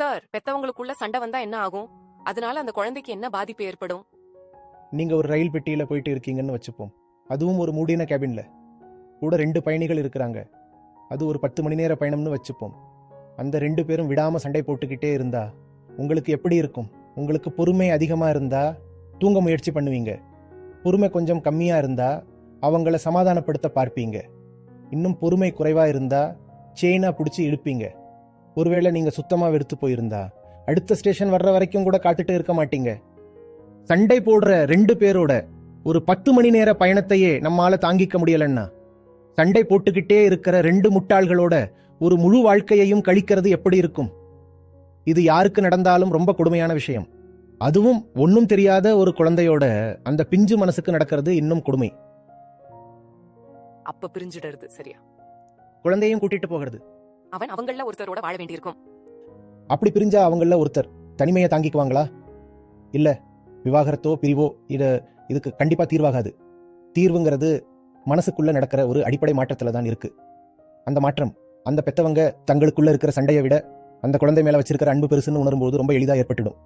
Sir பெத்தவங்களுக்குள்ள சண்டை வந்தா என்ன ஆகும்? அதனால அந்த குழந்தைக்கு என்ன பாதிப்பு ஏற்படும்? நீங்க ஒரு ரயில் பெட்டியில போயிட்டு இருக்கீங்கன்னு வச்சுப்போம். அதுவும் ஒரு மூடின கேபின்ல கூட ரெண்டு பயணிகள் இருக்கிறாங்க. அது ஒரு பத்து மணி நேர பயணம்னு வச்சுப்போம். அந்த ரெண்டு பேரும் விடாம சண்டை போட்டுக்கிட்டே இருந்தா உங்களுக்கு எப்படி இருக்கும்? உங்களுக்கு பொறுமை அதிகமா இருந்தா தூங்க முயற்சி பண்ணுவீங்க. பொறுமை கொஞ்சம் கம்மியா இருந்தா அவங்கள சமாதானப்படுத்த பார்ப்பீங்க. இன்னும் பொறுமை குறைவா இருந்தா செயினா பிடிச்சி இழுப்பீங்க. ஒருவேளை நீங்க சுத்தமா வெறுத்து போயிருந்தா அடுத்த ஸ்டேஷன் வர்ற வரைக்கும் கூட காத்துட்டு இருக்க மாட்டீங்க. சண்டை போடுற ரெண்டு பேரோட ஒரு பத்து மணி நேர பயணத்தையே நம்மால தாங்கிக்க முடியலன்னா சண்டை போட்டுக்கிட்டே இருக்கிற ரெண்டு முட்டாள்களோட ஒரு முழு வாழ்க்கையையும் கழிக்கிறது எப்படி இருக்கும்? இது யாருக்கு நடந்தாலும் ரொம்ப கொடுமையான விஷயம். அதுவும் ஒன்னும் தெரியாத ஒரு குழந்தையோட அந்த பிஞ்சு மனசுக்கு நடக்கிறது இன்னும் கொடுமை. அப்ப பிரிஞ்சிடுறது சரியா? குழந்தையும் கூட்டிட்டு போகிறது. அவன் அவங்கள ஒருத்தரோட வாழ வேண்டியிருக்கும். அப்படி பிரிஞ்சா அவங்கள ஒருத்தர் தனிமையை தாங்கிக்குவாங்களா? இல்ல விவாகரத்தோ பிரிவோ இது இதுக்கு கண்டிப்பா தீர்வாகாது. தீர்வுங்கிறது மனசுக்குள்ள நடக்கிற ஒரு அடிப்படை மாற்றத்துல தான் இருக்கு. அந்த மாற்றம் அந்த பெத்தவங்க தங்களுக்குள்ள இருக்கிற சண்டையை விட அந்த குழந்தை மேல வச்சிருக்கிற அன்பு பெருசுன்னு உணரும்போது ரொம்ப எளிதா ஏற்பட்டுடும்.